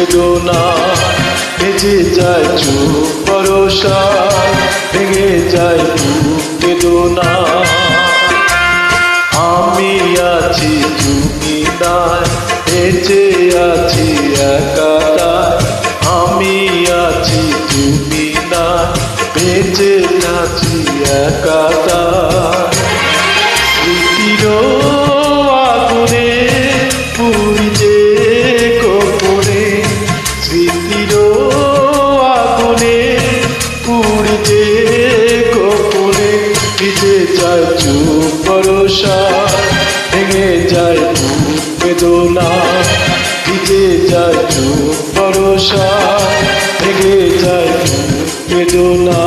বেদনা ভেজে যায় চুপ, ভরসা। ভেঙে যায় বুক বেদনা। আমি আছি তুমি নাই বেঁচে আছি একাটা আমি আছি তুমি না বেঁচে আছি একাটা ভেঙে যায় বুক বেদনা। ভিজে যায় চোখ ভরসা ভেঙে যায় বুক বেদনা।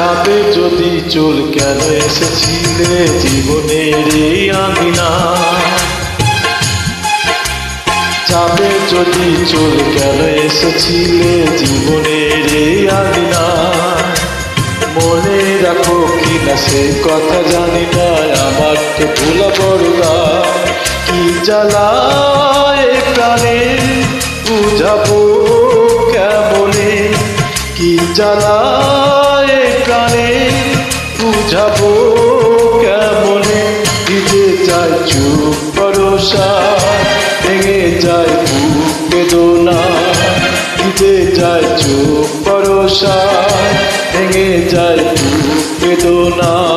যাবে যদি চুল কেন এসেছিলে? জীবনের এই আঙিনা। যাবে যদি চুল কেন এসেছিলে? জীবনের এই আঙিনা। মনে রাখো কি না সে কথা জানি না আমার তো ভুলা বড়দা কি জ্বালায় প্রাণে, বুঝাবো কেমনে? কি জ্বালায় প্রাণে বুঝাবো কেমনে? ভিজে চাই চুপ ভরসা, ভেঙে যায় বেদনা। ভিজে চাই চুপ ভরসা, ভেঙে যায় বেদনা।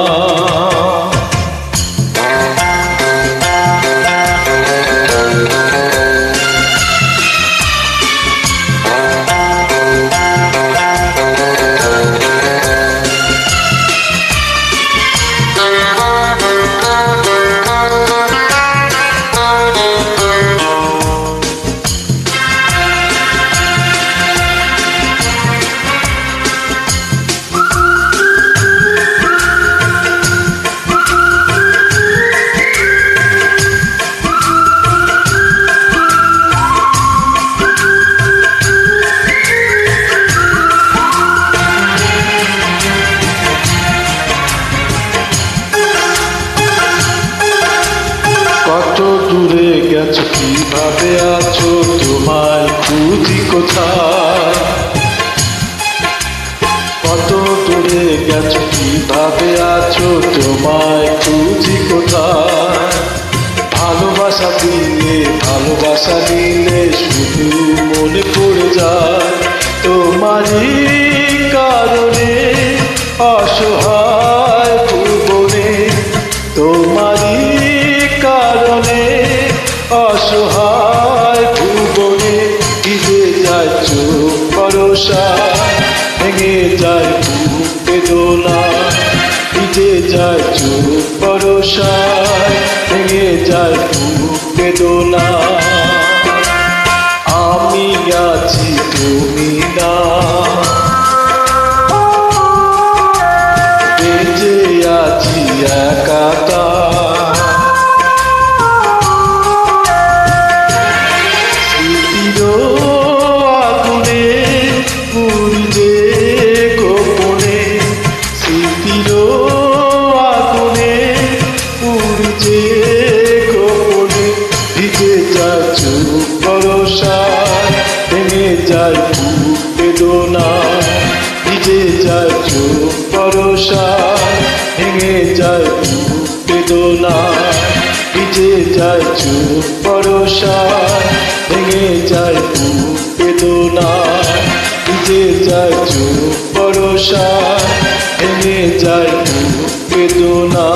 কীভাবে আছো তোমায় খুঁজি কোথায়? কত দূরে গেছো, কীভাবে আছো তোমায় খুঁজি কোথায়? ভালোবাসা দিলে ভালোবাসা দিলে শুধু মনে পড়ে যায়। তোমারই কারণে অসহায়। ভেঙে যায় বুক দোলা, ভিজে যায় চোখ পরশায়, ভেঙে যায় বুক দোলা। আমি আছি তুমি ভিজে যায় চোখ পরশা ভেঙে যায় বেদনা। ভিজে যায় চোখ পরশা ভেঙে যায় বেদনা। ভিজে যায় চোখ পরশা ভেঙে যায় বেদনা।